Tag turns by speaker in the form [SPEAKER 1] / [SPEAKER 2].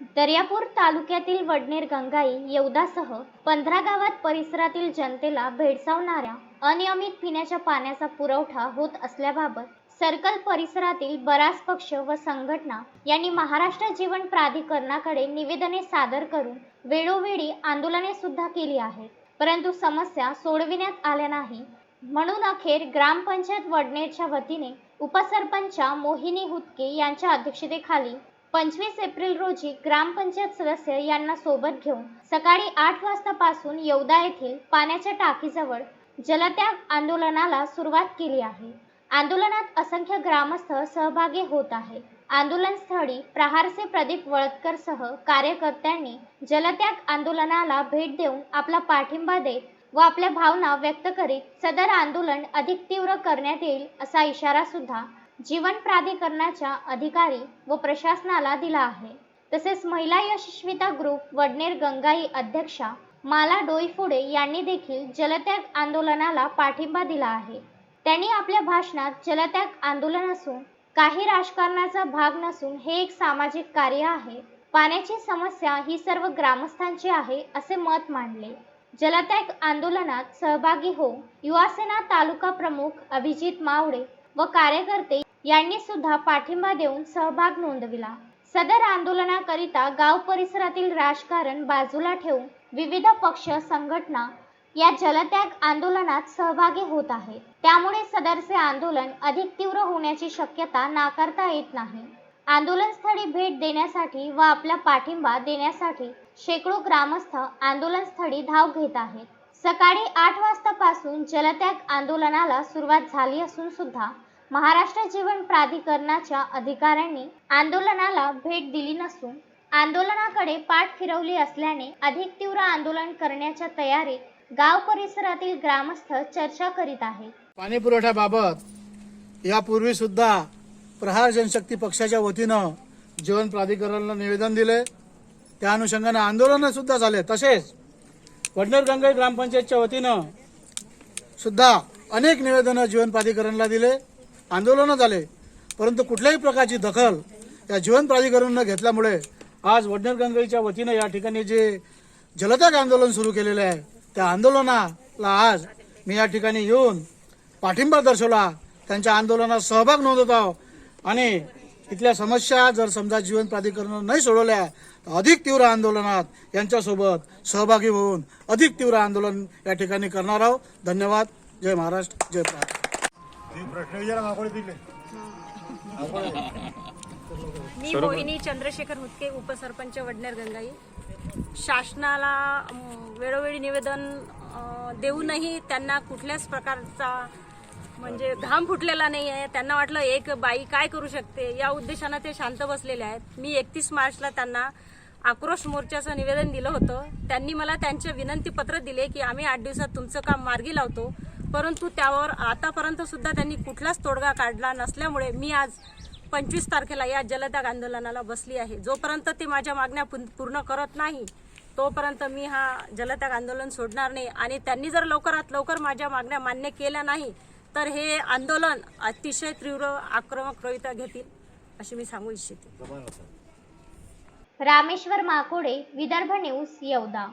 [SPEAKER 1] दर्यापूर तालुक्यातील वडनेर गंगाई येवदासह पंधरा गावात परिसरातील जनतेला भेडसावणाऱ्या अनियमित पिण्याच्या पाण्याचा पुरवठा होत असल्याबाबत सर्कल परिसरातील बराच पक्ष व संघटना यांनी महाराष्ट्र जीवन प्राधिकरणाकडे निवेदने सादर करून वेळोवेळी आंदोलने सुद्धा केली आहेत. परंतु समस्या सोडविण्यात आल्या नाही. म्हणून अखेर ग्रामपंचायत वडनेरच्या वतीने उपसरपंच मोहिनी हुतके यांच्या अध्यक्षतेखाली पंचवीस एप्रिल रोजी ग्रामपंचायत सदस्य यांना सोबत घेऊन सकाळी आठ वाजतापासून येवदा येथील पाण्याच्या टाकीजवळ जलत्याग आंदोलनाला सुरुवात केली आहे. आंदोलनात असंख्य ग्रामस्थ सहभागी होत आहे आंदोलनस्थळी प्रहारचे प्रदीप वळतकर सह कार्यकर्त्यांनी जलत्याग आंदोलनाला भेट देऊन आपला पाठिंबा देत व आपल्या भावना व्यक्त करीत सदर आंदोलन अधिक तीव्र करण्यात येईल असा इशारा सुद्धा जीवन प्राधिकरणाच्या अधिकारी व प्रशासनाला दिला आहे. तसेच महिला यशस्विता ग्रुप वडनेर गंगाई अध्यक्षा माला डोईफुडे यांनी देखील जलत्याग आंदोलनाला पाठिंबा दिला आहे. त्यांनी आपल्या भाषणात जलत्याग आंदोलन असून काही राजकारणाचा भाग नसून हे एक सामाजिक कार्य आहे. पाण्याची समस्या ही सर्व ग्रामस्थांची आहे असे मत मांडले. जलत्याग आंदोलनात सहभागी हो युवासेना तालुका प्रमुख अभिजित मावडे व कार्यकर्ते यांनी सुद्धा पाठिंबा देऊन सहभाग नोंदविला. सदर आंदोलनाकरिता गाव परिसरातील राजकारण बाजूला ठेवून विविध पक्ष संघटना या जलत्याग आंदोलनात सहभागी होत आहेत. त्यामुळे सदरचे आंदोलन अधिक तीव्र होण्याची शक्यता नाकारता येत नाही. आंदोलनस्थळी भेट देण्यासाठी व आपला पाठिंबा देण्यासाठी शेकडो ग्रामस्थ आंदोलनस्थळी धाव घेत आहेत. सकाळी आठ वाजतापासून जलत्याग आंदोलनाला सुरुवात झाली असून सुद्धा महाराष्ट्र जीवन प्राधिकरणाच्या अधिकाऱ्यांनी आंदोलनाला भेट दिली नसून आंदोलनाकडे पाठ फिरवली असल्याने अधिक तीव्र आंदोलन करण्याच्या तयारीत गाव परिसरातील ग्रामस्थ चर्चा करीत आहेत.
[SPEAKER 2] पाणी पुरवठ्याबाबत यापूर्वी सुद्धा प्रहार जनशक्ती पक्षाच्या वतीनं जीवन प्राधिकरणाला निवेदन दिले. त्या अनुषंगाने आंदोलन सुद्धा झाले. तसेच वडनेर गंगाई ग्रामपंचायतच्या वतीनं सुद्धा अनेक निवेदनं जीवन प्राधिकरणला दिले. आंदोलनं झाले परंतु कुठल्याही प्रकारची दखल या जीवन प्राधिकरणानं घेतल्यामुळे आज वडनेर वतीनं या ठिकाणी जे जलत्याग आंदोलन सुरू केलेले आहे त्या आंदोलनाला आज मी या ठिकाणी येऊन पाठिंबा दर्शवला. त्यांच्या आंदोलनात सहभाग नोंदवत आहोत आणि इथल्या समस्या जर समजा जीवन प्राधिकरणानं नाही सोडवल्या तर अधिक तीव्र आंदोलनात यांच्यासोबत सहभागी होऊन अधिक तीव्र आंदोलन या ठिकाणी करणार आहोत धन्यवाद. जय महाराष्ट्र. जय भारत.
[SPEAKER 3] प्रश्न विचारा
[SPEAKER 4] मी मोहिनी चंद्रशेखर हुतके उपसरपंच वडनेर गंगाई. शासनाला वेळोवेळी निवेदन देऊनही त्यांना कुठल्याच प्रकारचा म्हणजे घाम फुटलेला नाही आहे त्यांना वाटलं एक बाई काय करू शकते? या उद्देशानं ते शांत बसलेले आहेत. मी एकतीस मार्चला त्यांना आक्रोश मोर्चाचं निवेदन दिलं होतं. त्यांनी मला त्यांचे विनंतीपत्र दिले की आम्ही आठ दिवसात तुमचं काम मार्गी लावतो. परंतु त्यावर आतापर्यंत सुद्धा त्यांनी कुठलाच तोडगा काढला नसल्यामुळे मी आज पंचवीस तारखेला या जलत्याग आंदोलनाला बसली आहे. जोपर्यंत ते माझ्या मागण्या पूर्ण करत नाही तोपर्यंत मी हा जलत्याग आंदोलन सोडणार नाही. आणि त्यांनी जर लवकरात लवकर माझ्या मागण्या मान्य केल्या नाही तर हे आंदोलन अतिशय तीव्र आक्रमकरित्या घेतील अशी मी सांगू इच्छिते.
[SPEAKER 1] रामेश्वर माकोडे विदर्भ न्यूज येवदा.